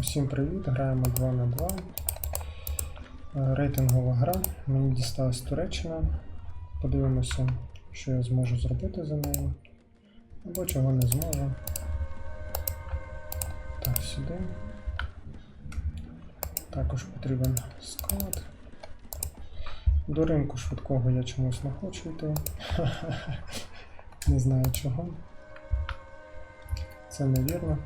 Усім привіт, граємо 2 на 2. Е, Рейтингова гра. Мені дісталась Туреччина. Подивимося, що я зможу зробити за нею. Або чого не зможу. Так, сюди. Також потрібен склад. До ринку швидкого я чомусь не хочу йти. Не знаю чого. Це невірно,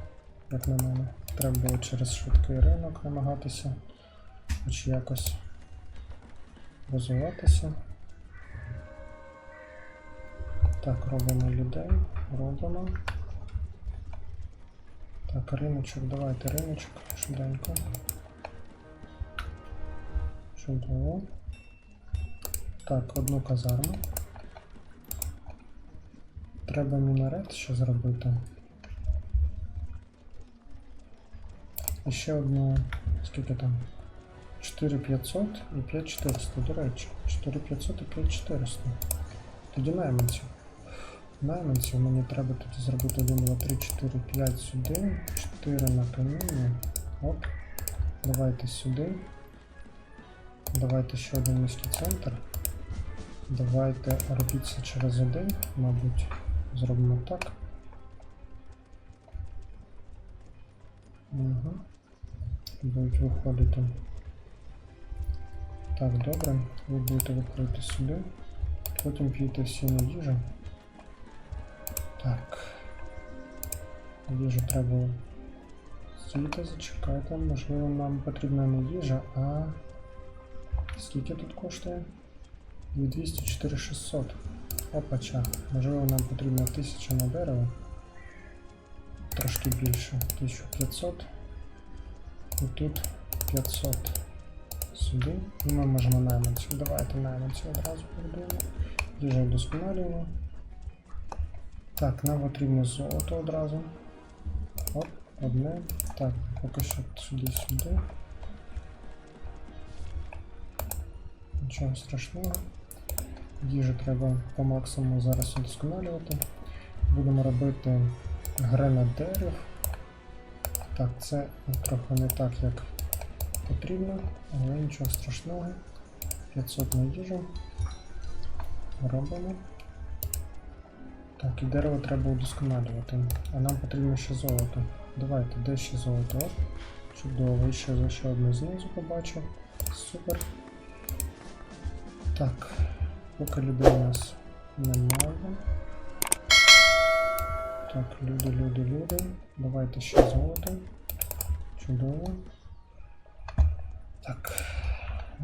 як на мене. Треба було через швидкий ринок намагатися хоч якось розвиватися. Так, робимо людей. Робимо. Так, риночок, давайте риночок, швиденько. Чудово. Так, одну казарму. Треба мінарет ще зробити. Ще одну, скільки там? 4500 і 5400, до речі. 4500 і 5400. Тоді найманців. Найманців мені треба тоді зробити 1, 2, 3, 4, 5 сюди, 4 на каміння. Оп. Давайте сюди. Давайте ще один міський центр. Давайте робіться через один, мабуть. Зробимо так. Угу. Будуть виходити. Так, добре. Ви будете виходити сюди. Потім п'єте всі на їжу. Так. Їжу треба. Стійте, зачекайте, можливо, нам потрібна не їжа, а. Скільки тут коштує? 2200 4600. Опача. Можливо, нам потрібно 1000 на дерево. Трошки більше. 1500. І тут 500. Сюди. І ми можемо найманців. Давайте найманців одразу побудуємо. Їжа вдосконалюємо. Так, нам потрібно золото одразу. Оп, одне. Так, поки що сюди-сюди. Нічого страшного. Їжу треба по максимуму зараз удосконалювати. Будемо робити гренадерів. Так, це трохи не так, як потрібно, але нічого страшного. 500 на їжу. Робимо. Так, і дерево треба удосконалювати. А нам потрібно ще золото. Давайте, де ще золото? Оп. Чудово, ще, ще одне знизу побачив. Супер. Так, поки людей у нас немає. Так, люди, люди, люди. Давайте ще золото. Чудово. Так.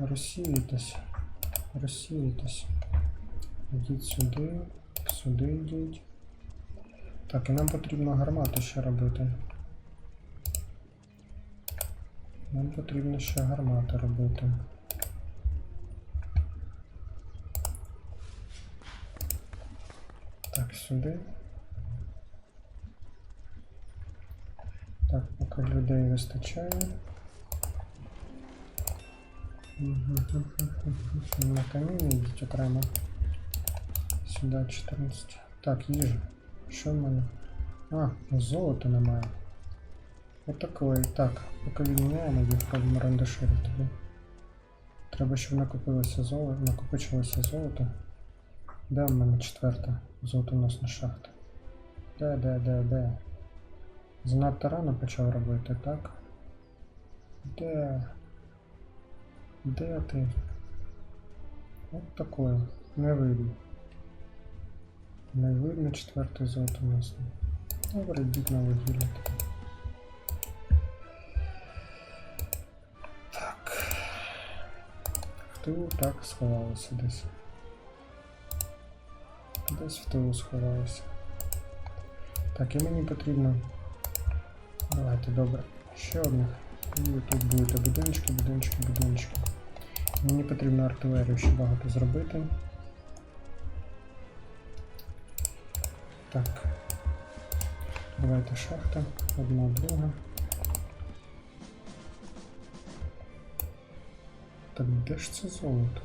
Розсіюйтесь. Розсіюйтесь. Йдіть сюди, сюди йдіть. Так, і нам потрібно гармату ще робити. Нам потрібно ще гармати робити. Так, сюди. Так, поки людей вистачає. На камінь йдіть окремо. Сюди 14. Так, їжа. Що в мене? А, золота немає. Отакої. Так, поки відміняємо їх, робимо рандашири тобі. Треба, щоб накопилося золото, накопичилося золото. Де в мене четверта золотоносна шахта? Де, де, де, де? Занадто рано почав робити, так? Де? Де ти? От такое. Не видно. Не видно четвертий золотоносний. Добре, йдіть на вугілля. Так. В так сховалося десь. Десь в тилу сховалося. Так, і мені потрібно. Давайте, добре. Ще одних. І тут будуть будиночки, будиночки, будиночки. Мені потрібно артилерію ще багато зробити. Так. Давайте шахта. Одна, друга. Так де ж це золото?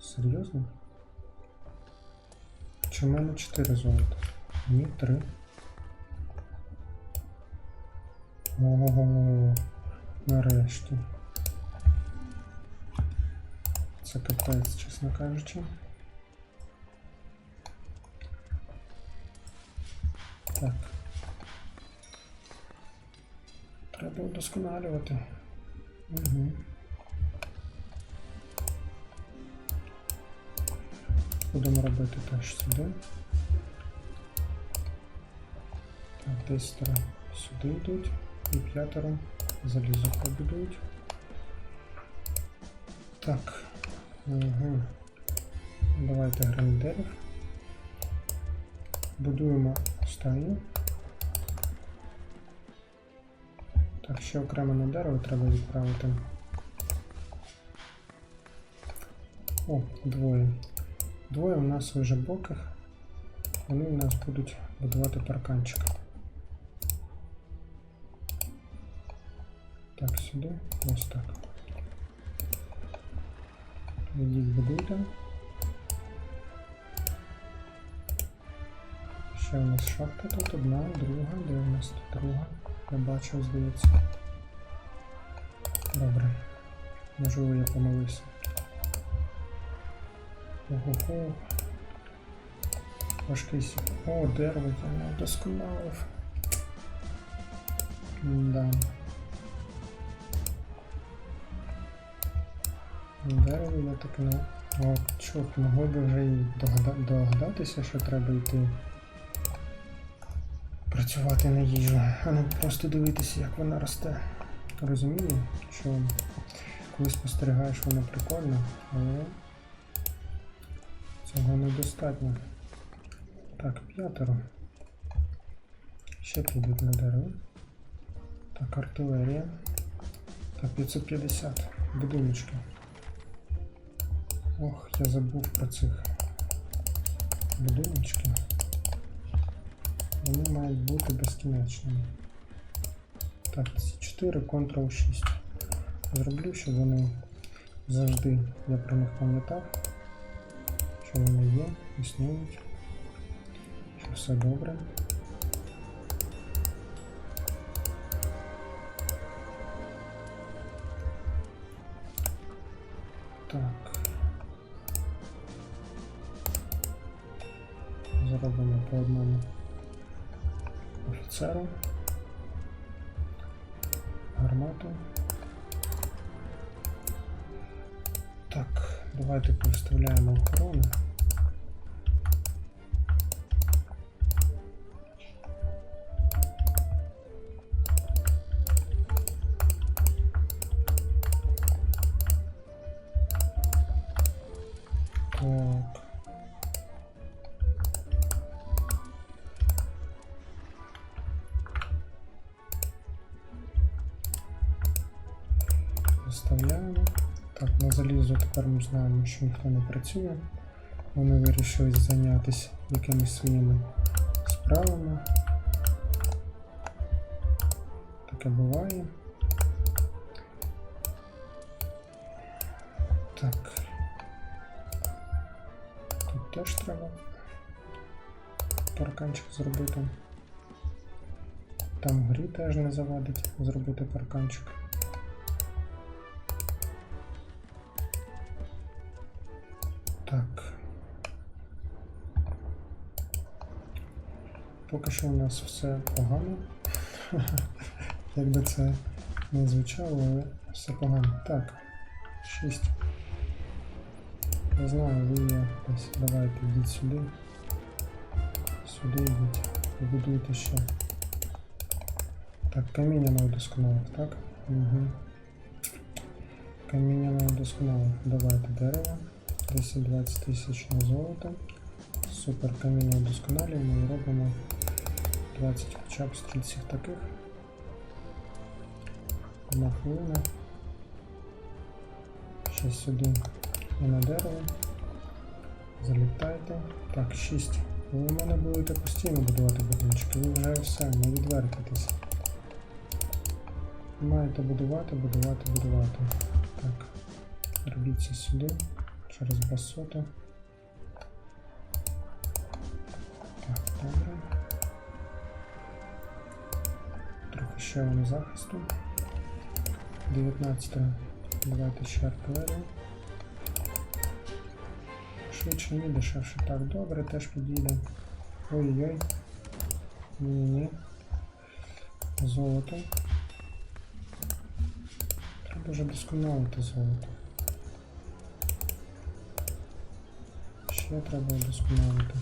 Серйозно? Чи в мене 4 золота? Ні, 3. Ого, нарешті. Це капець, чесно кажучи. Так. Треба удосконалювати. Угу. Будемо робити теж сюди. Так, десятеро сюди йдуть п'ятеро залізо побудують. Так. Угу. Давайте грандарів. Будуємо стаю. Так, ще окремо на дерево треба відправити. О, двоє. Двоє у нас вже боках. Вони у нас будуть будувати парканчик. Так, сюди, ось так. Ідіть будуйте. Ще у нас шахта тут одна, друга, де у нас тут друга? Я бачу, здається. Добре. Можливо, я помилився. Ого-го. Важкий сіп. О, дерево я не вдосконалив. Да. Дерево я таки не. О, чорт, могли би вже і догада- догадатися, що треба йти працювати на їжу, а не просто дивитися, як вона росте. Розумію, що коли спостерігаєш, воно прикольно, але цього недостатньо. Так, п'ятеро. Ще підуть на дерево. Так, артилерія. Так, 550. Будиночки. Ох, я забув про цих будиночки. Вони мають бути безкінечними. Так, ці 4 Ctrl-6. Зроблю, щоб вони завжди, я про них пам'ятав, що вони є, існують, що все добре. По одному офіцеру. Гармату. Так, давайте поставляємо охорону. Виставляємо. Так, на залізу тепер ми знаємо, що ніхто не працює. Вони вирішили зайнятися якимись своїми справами. Таке буває. Так. Тут теж треба парканчик зробити. Там грі теж не завадить зробити парканчик. Так. Поки що у нас все погано. Як би це не звучало, але все погано. Так, 6. Я знаю, ви десь. Давайте йдіть сюди. Сюди йдіть. Побудуйте ще. Так, каміння не удосконалив, так? Угу. Каміння не удосконалив. Давайте дерево. 10-20 тисяч на золото. Супер каміння удосконалюємо і робимо 20 хоча б стрільців таких. Одна хвилина. Ще сюди і на дерево. Залітайте. Так, 6. Ви у мене будете постійно будувати будиночки. Ви вже все, не відвертитесь. Маєте будувати, будувати, будувати. Так. Робіть це сюди через басоту. Так, добре. Трохи ще вони захисту. 19 давайте ще артилерію. Швидше ні, дешевше. Так, добре, теж підійде. Ой-ой. Ні-ні. Золото. Треба вже досконалити золото. Ще треба удосконалити.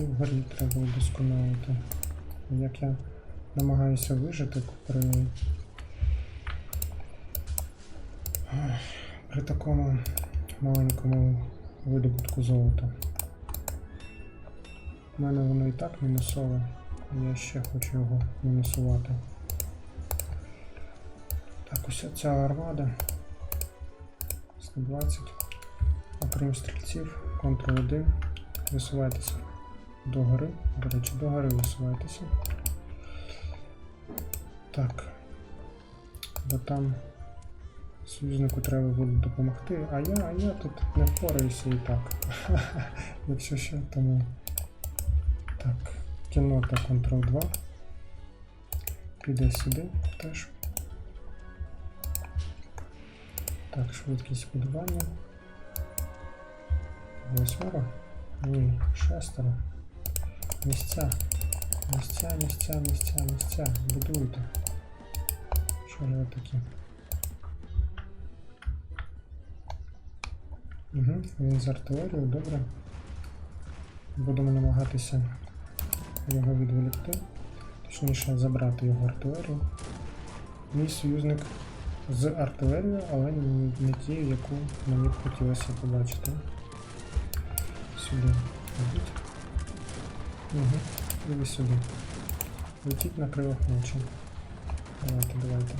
І вгорі треба удосконалити. Як я намагаюся вижити при, при такому маленькому видобутку золота. У мене воно і так мінусове, я ще хочу його мінусувати. Так, ось ця армада. 120. Окрім стрільців, Ctrl 1. Висувайтеся до гори. До речі, до гори висувайтеся. Так. Бо там союзнику треба буде допомогти, а я, а я тут не впораюся і так. Якщо що, тому. Так, кінота Ctrl 2. Піде сюди теж. Так, швидкість будування. Восьмеро? Ні, шестеро. Місця. Місця, місця, місця, місця. Будуйте. Що ви такі? Угу, він з артилерією, добре. Будемо намагатися його відволікти. Точніше забрати його артилерію. Мій союзник з артилерією, але не не тією, яку мені б хотілося побачити. Сюди. Йдіть. Угу. І ви сюди. Летіть на крилах ночі. Давайте, давайте.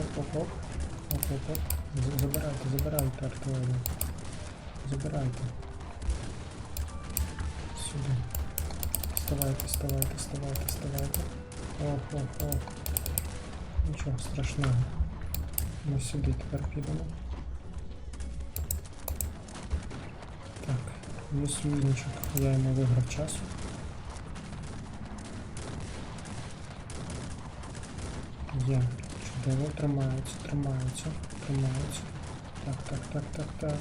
Оп-оп-оп. Оп-оп-оп. З- Забирайте, забирайте артилерію. Забирайте. Сюди. Вставайте, вставайте, вставайте, вставайте. Ох, ох, ох. Нічого страшного. Ми сюди тепер підемо. Є союзничок, я йому виграв часу. Є. Чудово, тримаються, тримаються, тримаються. Так, так, так, так, так.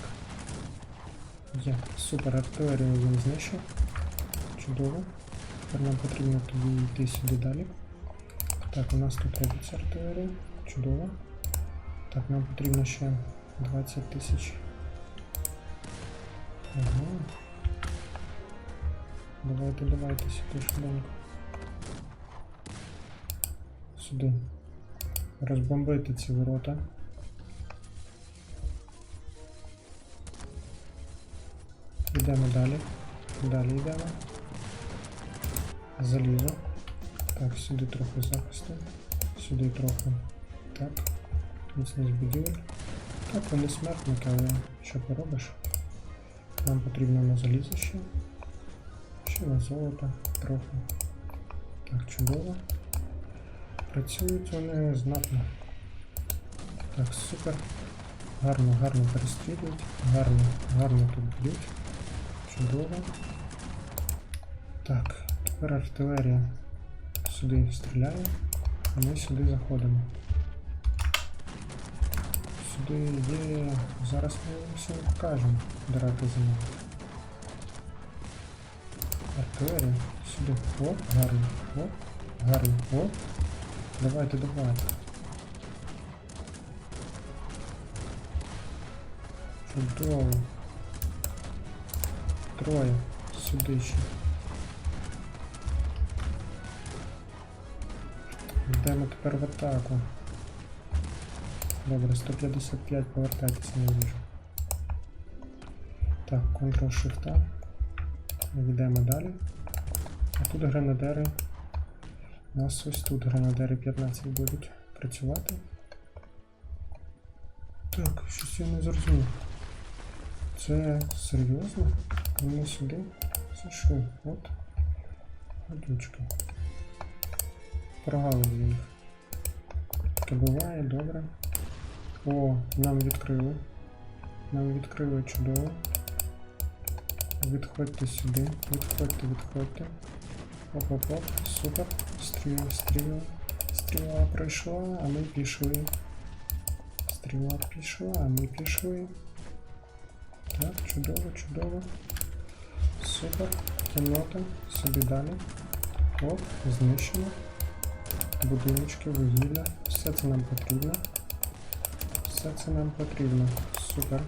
Є. Супер, артилерію він знищив. Чудово. Тепер нам потрібно тоді йти сюди далі. Так, у нас тут робиться артилерія. Чудово. Так, нам потрібно ще 20 тисяч. Ага. Давайте, давайте сюди швиденько. Сюди. Розбомбити ці ворота. Йдемо далі. Далі йдемо. Залізо. Так, сюди трохи захисту. Сюди трохи. Так. Міцність будівель. Так, вони смертники, але що поробиш? Нам потрібно на залізо ще. Ще на золото трохи. Так, чудово. Працюють вони знатно. Так, супер. Гарно, гарно перестрілюють. Гарно, гарно тут б'ють. Чудово. Так, тепер артилерія сюди стріляє, а ми сюди заходимо. Сюди є. Зараз ми все покажемо. Дирати за нами. Артилерія. Сюди. Оп, гарно. Оп, гарно. Оп. Давайте, давайте. Чудово. Троє. Сюди ще. Йдемо тепер в атаку. Добре, 155 повертайтеся на їжу. Так, Ctrl-Shift. Йдемо далі. А тут гранадери. У нас ось тут гранадери 15 будуть працювати. Так, щось я не зрозумів. Це серйозно? Вони сюди? Це що? От. Гадючки. Прогалив їх. Таке буває, добре. О, нам відкрили. Нам відкрили чудово. Відходьте сюди. Відходьте, відходьте. Оп-оп-оп. Супер. Стріла, стріла. Стріла пройшла, а ми пішли. Стріла пішла, а ми пішли. Так, чудово, чудово. Супер. Кімната. Собі далі. Оп, знищено. Будиночки, вугілля. Все це нам потрібно. Все це нам потрібно. Супер.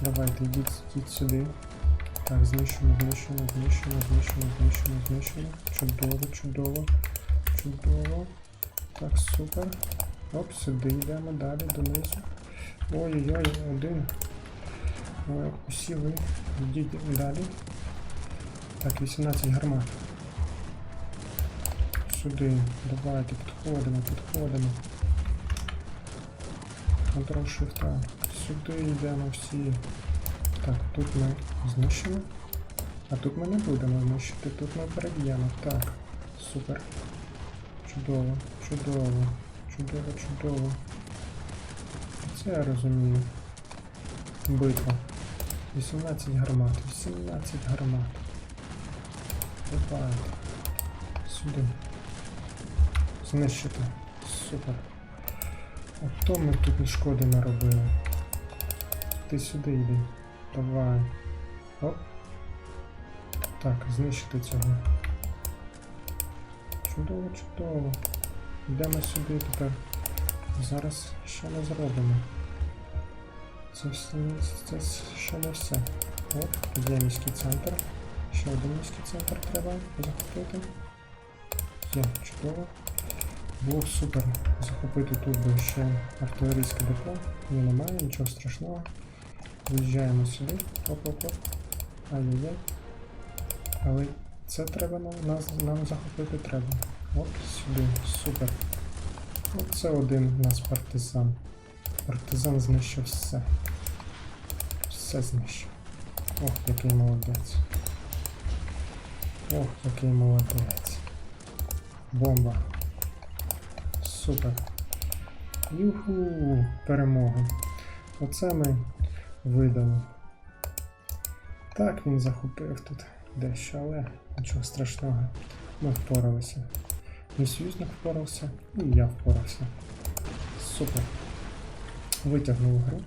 Давайте йдіть, йдіть сюди. Так, знищено, знищено, знищено, знищено, знищено, знищено. Чудово, чудово, чудово. Так, супер. Оп, сюди йдемо далі, донизу. Ой-ой-ой, один. Ой, усі ви. Йдіть далі. Так, 18 гармат. Сюди. Давайте, підходимо, підходимо. Шифта. Сюди йдемо всі. Так, тут ми знищимо. А тут ми не будемо знищити, тут ми переб'ємо. Так, супер. Чудово, чудово, чудово, чудово. Це я розумію. Битва. 18 гармат, 18 гармат. Давайте. Сюди. Знищити. Супер. Ото ми тут не шкоди наробили. Ти сюди йди. Давай. Оп. Так, знищити цього. Чудово, чудово. Йдемо сюди тепер. Зараз що ми зробимо? Це, все, це ще не все. Тут є міський центр. Ще один міський центр треба захопити. Є, чудово. Було б супер захопити тут би ще артилерійське депо. Ні, немає, нічого страшного. Виїжджаємо сюди. Оп-оп-оп. Ай-яй-яй. Але це треба нам, нас, нам захопити треба. Оп, сюди. Супер. Оце один у нас партизан. Партизан знищив все. Все знищив. Ох, який молодець. Ох, який молодець. Бомба. Супер. Юху! Перемога. Оце ми видали. Так, він захопив тут дещо, але нічого страшного. Ми впоралися. Мій союзник впорався, і я впорався. Супер. Витягнув гру.